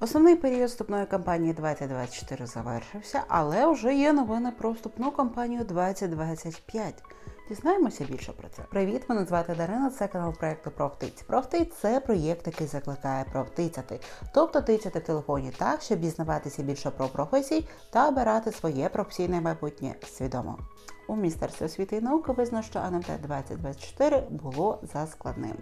Основний період вступної кампанії 2024 завершився, але вже є новини про вступну кампанію 2025. Дізнаємося більше про це. Привіт, мене звати Дарина. Це канал проекту «Профтиць». «Профтиць» – це проєкт, який закликає профтицяти, тобто тицяти в телефоні так, щоб дізнаватися більше про професії та обирати своє професійне майбутнє свідомо. У Міністерстві освіти і науки визнано, що НМТ 2024 було заскладним.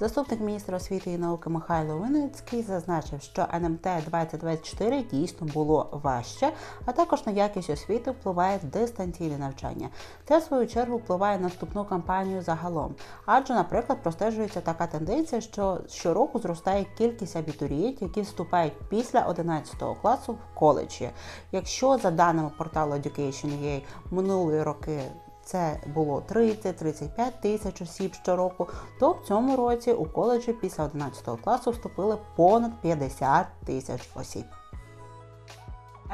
Заступник міністра освіти і науки Михайло Винницький зазначив, що НМТ 2024 дійсно було важче, а також на якість освіти впливає дистанційне навчання. Це в свою чергу впливає на вступну кампанію загалом. Адже, наприклад, простежується така тенденція, що щороку зростає кількість абітурієнтів, які вступають після 11 класу в коледжі. Якщо за даними порталу Education.ua минулі роки це було 30-35 тисяч осіб щороку, то в цьому році у коледжі після 11 класу вступили понад 50 тисяч осіб.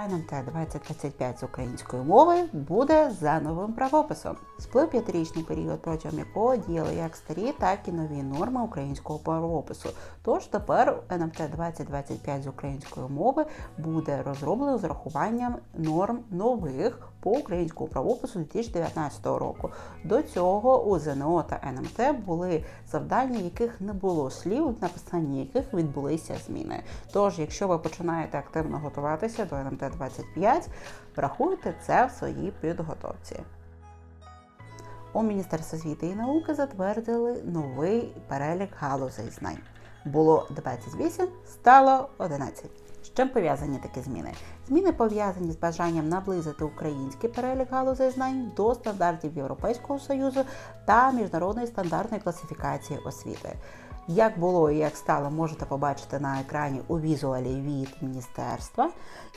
НМТ 2025 з української мови буде за новим правописом. Сплив п'ятирічний період, протягом якого діяли як старі, так і нові норми українського правопису. Тож тепер НМТ 2025 з української мови буде розроблено з урахуванням норм нових по українському правопису 2019 року. До цього у ЗНО та НМТ були завдання, яких не було слів, в написанні яких відбулися зміни. Тож, якщо ви починаєте активно готуватися до НМТ 25, врахуйте це в своїй підготовці. У Міністерстві освіти і науки затвердили новий перелік галузей знань. Було 28, стало 11. З чим пов'язані такі зміни? Зміни пов'язані з бажанням наблизити український перелік галузей знань до стандартів Європейського Союзу та міжнародної стандартної класифікації освіти. Як було і як стало, можете побачити на екрані у візуалі від міністерства.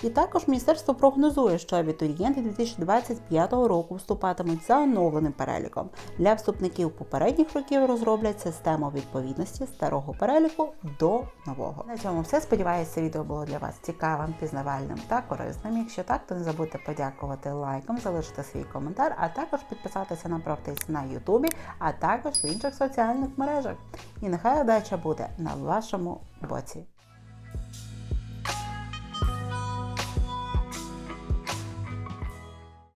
І також міністерство прогнозує, що абітурієнти 2025 року вступатимуть за оновленим переліком. Для вступників попередніх років розроблять систему відповідності старого переліку до нового. На цьому все. Сподіваюся, відео було для вас цікавим, пізнавальним та корисним. Якщо так, то не забудьте подякувати лайком, залишити свій коментар, а також підписатися на профтиць на Ютубі, а також в інших соціальних мережах. І нехай удача буде на вашому боці.